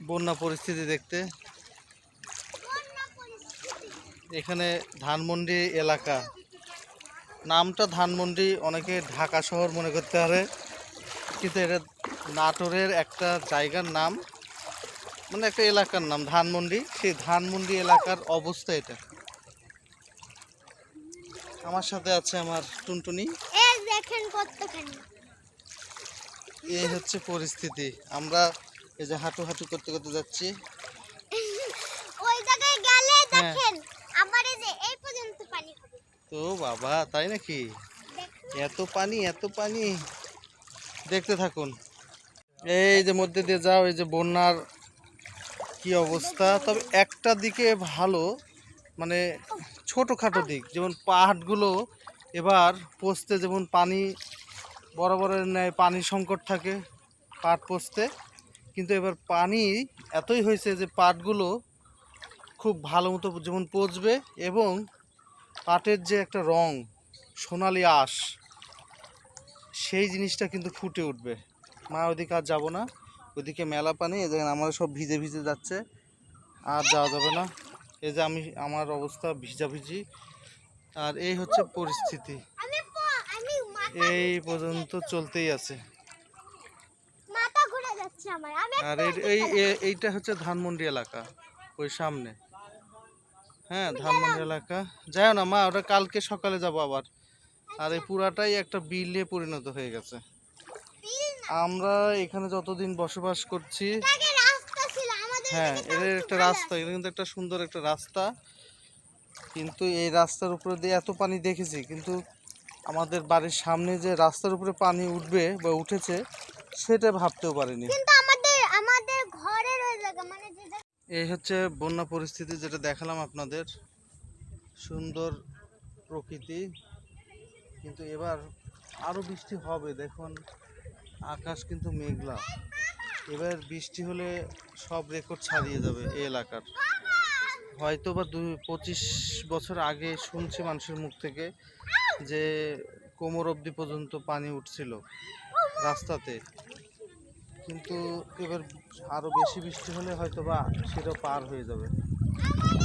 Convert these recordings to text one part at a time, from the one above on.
বন্যা পরিস্থিতি দেখতে। এখানে ধানমন্ডি এলাকা। নামটা ধানমন্ডি অনেকে ঢাকা শহর মনে করতে পারে। কিন্তু এটা নাটোরের একটা জায়গার নাম মানে একটা এলাকার নাম ধানমন্ডি। সেই ধানমন্ডি এলাকার অবস্থা এটা। আমার সাথে আছে আমার টুনটুনি। এই দেখেন এই হচ্ছে পরিস্থিতি। আমরা এই যে হাঁটু হাঁটু করতে করতে যাচ্ছি। ওই জায়গায় গেলে হ্যাঁ। দেখেন আমার এই যে এই পর্যন্ত পানি হবে। তো বাবা তাই নাকি? এত পানি এত পানি। দেখতে থাকুন। এই যে মধ্যে দিয়ে যাও এই যে বন্যার কি অবস্থা। তবে একটা দিকে ভালো মানে ছোটোখাটো দিক যেমন পাহাড়গুলো এবার পোস্তে যেমন পানি বরাবরের ন্যায় পানির সংকট থাকে পাট পোস্তে কিন্তু এবার পানি এতই হয়েছে যে পাটগুলো খুব ভালো মতো যেমন পচবে এবং পাটের যে একটা রং, সোনালি আঁশ, সেই জিনিসটা কিন্তু ফুটে উঠবে। মা, ওদিকে আর যাব না। ওদিকে মেলা পানি, এই দেখেন আমার সব ভিজে ভিজে যাচ্ছে। আর যাওয়া যাবে না। এই যে আমি, আমার অবস্থা ভিজা ভিজি আর এই হচ্ছে পরিস্থিতি। এই পর্যন্ত চলতেই আছে। ঘুরে আমার। আর এই এইটা হচ্ছে ধানমন্ডি এলাকা ওই সামনে। হ্যাঁ ধানমন্ডি এলাকা। যাই না মা ওটা কালকে সকালে যাব আবার। আর এই পুরাটাই একটা বিলে পরিণত হয়ে গেছে। আমরা এখানে যতদিন বসবাস করছি হ্যাঁ এর একটা রাস্তা এটা কিন্তু একটা সুন্দর একটা রাস্তা। কিন্তু এই রাস্তার উপরে দিয়ে এত পানি দেখেছি কিন্তু আমাদের বাড়ির সামনে যে রাস্তার উপরে পানি উঠবে বা উঠেছে সেটা ভাবতেও পারিনি কিন্তু আমাদের আমাদের ঘরের ওই জায়গা মানে যে জায়গা- এই হচ্ছে বন্যা পরিস্থিতি যেটা দেখালাম আপনাদের। সুন্দর প্রকৃতি। কিন্তু এবার আরও বৃষ্টি হবে, দেখুন। আকাশ কিন্তু মেঘলা। এবার বৃষ্টি হলে সব রেকর্ড ছাড়িয়ে যাবে এই এলাকার। হয়তো বা দুই, পঁচিশ বছর আগে শুনছি মানুষের মুখ থেকে যে কোমর অবধি পর্যন্ত পানি উঠছিল রাস্তাতে। কিন্তু এবার আরও বেশি বৃষ্টি হলে হয়তো বা সেটাও পার হয়ে যাবে।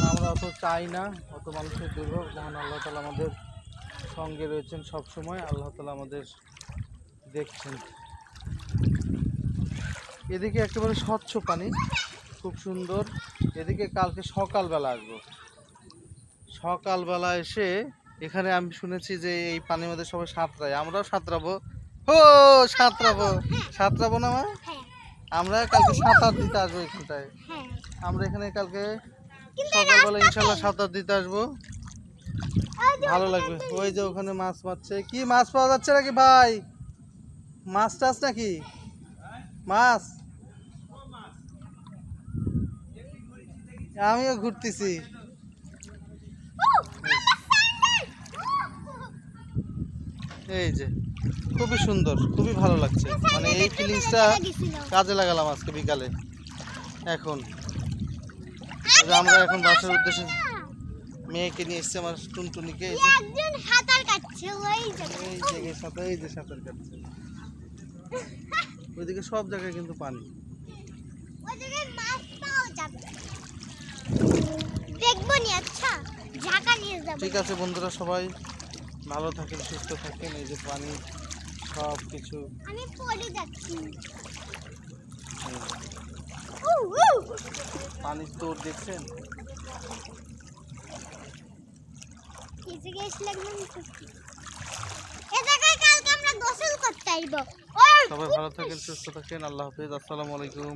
আমরা অত চাই না, অত মানুষের দুর্ভোগ। মহান আল্লাহ তালা আমাদের সঙ্গে রয়েছেন সব সময় আল্লাহ তালা আমাদের দেখছেন। এদিকে একেবারে স্বচ্ছ পানি, খুব সুন্দর। এদিকে কালকে সকালবেলা আসব। সকালবেলা এসে এখানে আমি শুনেছি যে এই পানির মধ্যে সবাই সাঁতরায়। আমরাও সাঁতরাবো। ও সাঁতরাবো। সাঁতরাবো না মা? আমরা কালকে সাঁতার দিতে আসব এখানটায়। হ্যাঁ। আমরা এখানে কালকে সকালবেলা ইনশাল্লাহ সাঁতার দিতে আসব। ভালো লাগবে। ওই যে ওখানে মাছ মারছে। কি মাছ পাওয়া যাচ্ছে নাকি ভাই? মাছ টাছ নাকি? মাছ? আমিও ঘুরতেছি। এই যে। খুবই সুন্দর খুবই ভালো লাগছে। মানে এই ফিলিংসটা কাজে লাগালাম আজকে বিকালে। এখন। আমরা এখন বাসার উদ্দেশ্যে মেয়েকে নিয়ে এসছি আমার টুনটুনিকে। এই যে সাঁতার এই যে সাঁতার কাটছে। ওইদিকে সব জায়গায় কিন্তু পানি। আচ্ছা। ঠিক আছে বন্ধুরা সবাই ভালো থাকেন সুস্থ থাকেন এই যে পানি সব কিছু। আমি পড়ে যাচ্ছি। পানির তোর দেখছেন? কালকে আমরা গোসল করতে আইব। সবাই ভালো থাকেন সুস্থ থাকেন। আল্লাহ হাফিজ। আসসালামু আলাইকুম।